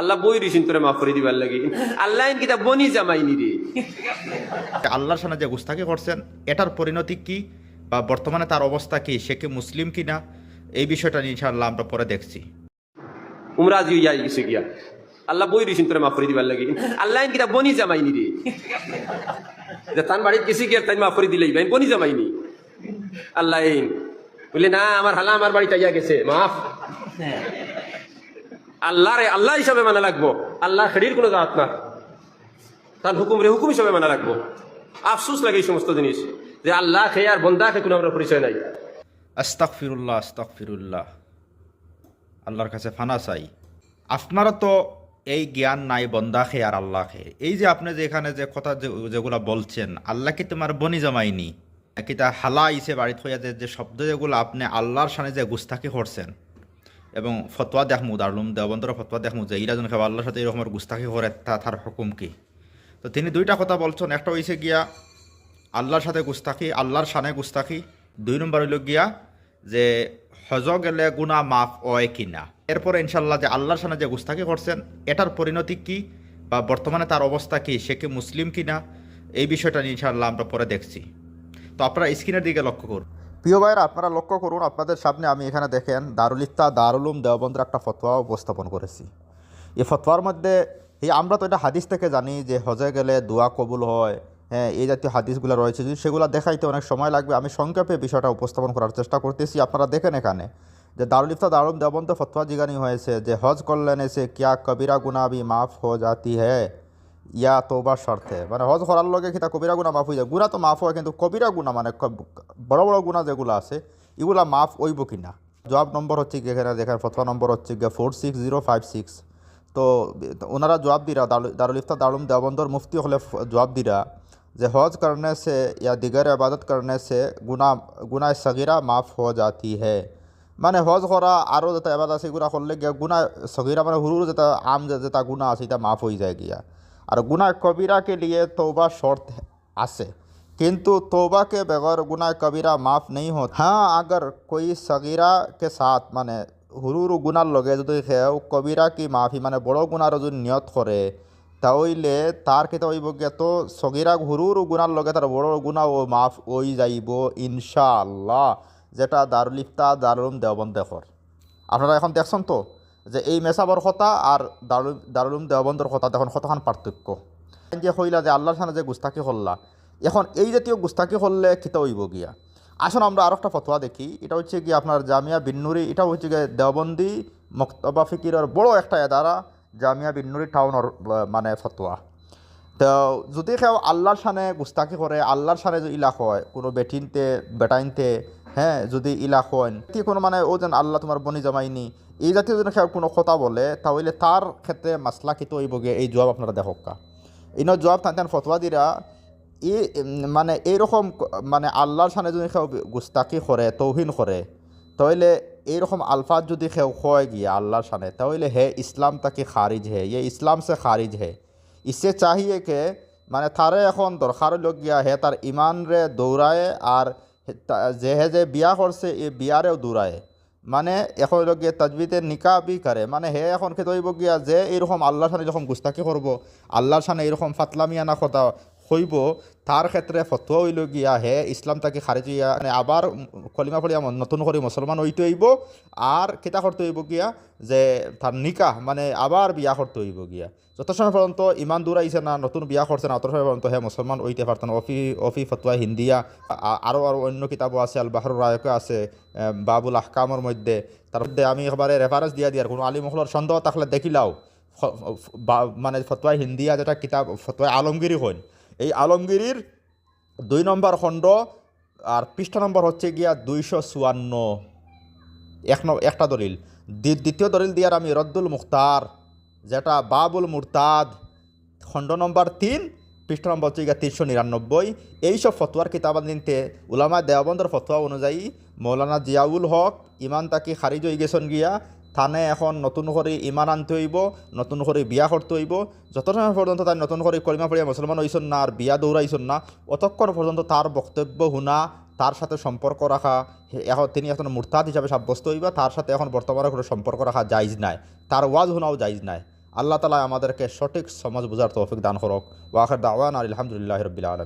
আল্লাহ বই রিসিন তোরে মাফ করে দিবার লাগে। আল্লাহ ইন কিতা বনি জামাইনি রে। আল্লাহর সামনে যে গুস্তাকি করছেন এটার পরিণতি কি? বা বর্তমানে তার অবস্থা কি? সে কি মুসলিম কি না এই বিষয়টা নিয়ে ইনশাআল্লাহ আমরা পরে দেখছি। উমরা জি যাই গেছে গিয়া। আল্লাহ বই রিসিন তোরে মাফ করে দিবার লাগে। আল্লাহ ইন কিতা বনি জামাইনি রে। যে তান বাড়িতে গেছি গিয়া তাই মাফ করে দিলেই ভাই বনি জামাইনি আল্লাহ ইন বলে না আমার হালা আমার বাড়িতে আইয়া গেছে মাফ। আল্লাহ রে আল্লাহ হিসাবে মানা লাগবো। আল্লাহ খেড়ির কোনো দাঁত না। তার হুকুম রে হুকুম হিসাবে মানা রাখব আফসুস লাগে এই সমস্ত জিনিস, যে আল্লাহ খেয়ে আর বন্দা খেয়ে কোনো আমরা পরিচয় নাই। আস্তাক ফিরুল্লাহ আস্তাক ফিরুল্লাহ আল্লাহর কাছে ফানা চাই। আপনারা তো এই জ্ঞান নাই বন্দা খে আর আল্লাহ খে এই যে আপনি যে এখানে যে কথা যেগুলা বলছেন আল্লাহ কি তোমার বনি জমাইনি। কিতা হালা ইসে বাড়িতে হইয়া যে শব্দ যেগুলো আপনি আল্লাহর সামনে যে গুস্তাকি করছেন। এবং ফতোয়া দেখমু দারুম দেবন্দর ফতোয়া দেখমু যে ইরা জন আল্লাহর সাথে এরকমের গুস্তাখি করে তা তার হুকুম কি? তো তিনি দুইটা কথা বলছেন। একটা হইছে গিয়া আল্লাহর সাথে গুস্তাখি, আল্লাহর সানে গুস্তাখি। দুই নম্বর হইল গিয়া যে হজ গেলে গুণা মাফ হয় কিনা এরপরে ইনশাল্লাহ যে আল্লাহর সামনে যে গুস্তাকি করছেন, এটার পরিণতি কি বা বর্তমানে তার অবস্থা কি, সে কি মুসলিম কিনা এই বিষয়টা নিয়ে ইনশাল্লাহ আমরা পরে দেখছি। তো আপনারা স্ক্রিনের দিকে লক্ষ্য করুন। প্রিয় ভাইরা, আপনারা লক্ষ্য করুন, আপনাদের সামনে আমি এখানে দেখেন দারুল ইফতা দারুলুম দেওবন্দের একটা ফতোয়া উপস্থাপন করেছি। এই ফতোয়ার মধ্যে, এই আমরা তো এটা হাদিস থেকে জানি যে হজে গেলে দোয়া কবুল হয় হ্যাঁ এই জাতীয় হাদিসগুলো রয়েছে, যদি সেগুলো দেখাইতে অনেক সময় লাগবে, আমি সংক্ষেপে বিষয়টা উপস্থাপন করার চেষ্টা করতেছি। আপনারা দেখেন এখানে যে দারুল ইফতা দারুল দেবন্ত ফতোয়া জিগানি হয়েছে যে, হজ করলেন এসে কিয়া কবিরা গুনা ভি মাফ হো জাতি হ্যাঁ ইয়া তোবার স্বার্থে মানে হজ করার লগে কিতা কবিরা গুণা মাফ হয়ে যায় গুণা তো মাফ হয় কিন্তু কবিরা গুণা মানে ক- বড় বড় গুণা যেগুলো আছে এগুলা মাফ হইব কিনা জবাব নম্বর হচ্ছে কি এখানে দেখেন ফতোয়া নম্বর হচ্ছে গিয়ে four six zero five six তো ওনারা জবাব দিরা দারুল দারুল ইফতা দারুল দেওবন্দর মুফতি হলে ফ- জবাব দিরা যে हज करने से या दिगर इबादत करने से गुना गुना सगीरा माफ़ हो जाती है মানে হজ করা আরও যেটা এবার আছে এগুলা করলে গিয়া গুণা সগিরা মানে হুরুর যেটা আম যে- যেটা গুণা আছে এটা মাফ হয়ে যায় গিয়া আর গুনা কবিরাকে লিয়ে तौबा शर्त আছে किंतु तौबा के बगैर गुनाह कबीरा माफ़ नहीं होता हाँ अगर कोई सगीरा के साथ মানে হুরুর গুণার লগে যদি সেও কবিরা কি মাফি মানে বড় গুণার যদি নিয়ত করে তাহলে তার কেতা হইব গিয়া তো সগিরা হুরুর গুণার লগে তার বড় গুণা ও মাফ ওই যাইব ইনশাআল্লাহ যেটা দারুল ইফতা দারুল দেওবন দেখর আপনারা এখন দেখছেন তো যে এই মেসাবর কথা আর দারুল দারুলুম দেওবন্দর কথা দেখুন কতখান পার্থক্য। যে হইলা যে আল্লাহর সামনে যে গুস্তাকি হল্লা এখন এই জাতীয় গুস্তাকি হললে কিতা হইব গিয়া? আসুন আমরা আরও একটা ফতোয়া দেখি, এটা হচ্ছে কি আপনার জামিয়া বিন্নুরি এটা হচ্ছে গিয়ে দেওবন্দি মক্তবা ফিকিরের বড় একটা এদারা, জামিয়া বিন্নুরি টাউনের মানে ফতোয়া। তো যদি কেউ আল্লাহর সানে গুস্তাকি করে, আল্লাহর সানে যদি ইলাক হয়, কোনো বেটিনতে, বেটাইনতে হ্যাঁ যদি ইলাক হয় কি কোনো মানে ও যেন আল্লাহ তোমার বনি জমাইনি। এই জাতীয় কেউ কোনো কথা বলে তাহলে তার ক্ষেত্রে মাসলা কিত হইব গিয়ে এই জবাব আপনারা দেখকা ইন জবাব টান ফতোয়া দিরা উম, মানে এইরকম মানে আল্লাহর সানে যদি কেউ গুস্তাকি করে তৌহিন করে তাহলে এইরকম আলফাজ যদি কেউ হয় গিয়া আল্লাহর সানে তাহলে হে ইসলাম তাকে খারিজ হে ইয়ে ইসলাম সে খারিজ হে। ইসে চাহিয়ে কে মানে তারে এখন দরকার লোক গিয়া হে তার ইমান রে দৌড়ায় আর হে- তা- যে বিয়া করছে এই বিয়ারেও দূরায় মানে এখন গিয়ে তাজবিদের নিকা বি করে মানে হে এখন খেতে হইব গিয়া যে এরকম আল্লাহর সামনে যখন গুস্তাকি করব আল্লাহর সামনে এরকম ফাতলামিয়ানা কথা হইব, তার ক্ষেত্রে ফতোয়া হইল গিয়া, হে ইসলাম তাকে খারিজ হইয়া মানে আবার কলিমা ম- নতুন করে মুসলমান হইতে হইব, আর কিতা করতে হইব গিয়া যে তার নিকাহ মানে আবার বিয়া করতে হইব গিয়া। যত সময় পর্যন্ত ইমান দূর আইছে না, নতুন বিয়া করছে না, অত সময় পর্যন্ত হে মুসলমান হইতে পারতেন। অফি অফি ফতোয়া হিন্দিয়া আরও আরও অন্য কিতাবও আছে আল বাহর রায়কে আছে বাবুল আহকামর মধ্যে। তার মধ্যে আমি এবারে রেফারেন্স দিয়া দিয়ার, কোনো আলী মহলার সন্দেহ থাকলে দেখিলাও। মানে ফতোয়া হিন্দিয়া যেটা কিতাব, ফতোয়া আলমগিরি এই আলমগিরির দুই নম্বর খণ্ড আর পৃষ্ঠা নম্বর হচ্ছে গিয়া দুইশো চুয়ান্ন। এক একটা দলিল। দ্বি- দ্বিতীয় দলিল দিয়ার আমি রদ্দুল মুখতার, যেটা বাবুল মুরতাদ, খণ্ড নম্বর তিন, পৃষ্ঠা নম্বর হচ্ছে গিয়া তিনশো নিরানব্বই। এইসব ফতোয়ার কিতাবাদ নিতে উলামা দেওবন্দর ফতোয়া অনুযায়ী মৌলানা জিয়াউল হক ইমান তাকি খারিজ হয়ে গেছেন গিয়া থানে এখন নতুন করে ইমান আনতে হইব, নতুন করে বিয়া করতে হইব। যত সময় পর্যন্ত তাই নতুন করে কলিমা পড়িয়া মুসলমান হইছেন না আর বিয়া দৌড়াইছেন না অতক্ষণ পর্যন্ত তার বক্তব্য শুনা, তার সাথে সম্পর্ক রাখা এখন তিনি এখন মুরতাদ হিসাবে সাব্যস্ত হইবা, তার সাথে এখন বর্তমানে কোনো সম্পর্ক রাখা জায়জ নাই। তার ওয়াজ শোনাও জায়জ নাই। আল্লাহ তালা আমাদেরকে সঠিক সমাজ বোঝার তৌফিক দান করক। ওয়াখের দাওয়ান আর আলহামদুলিল্লাহ রবিল আলম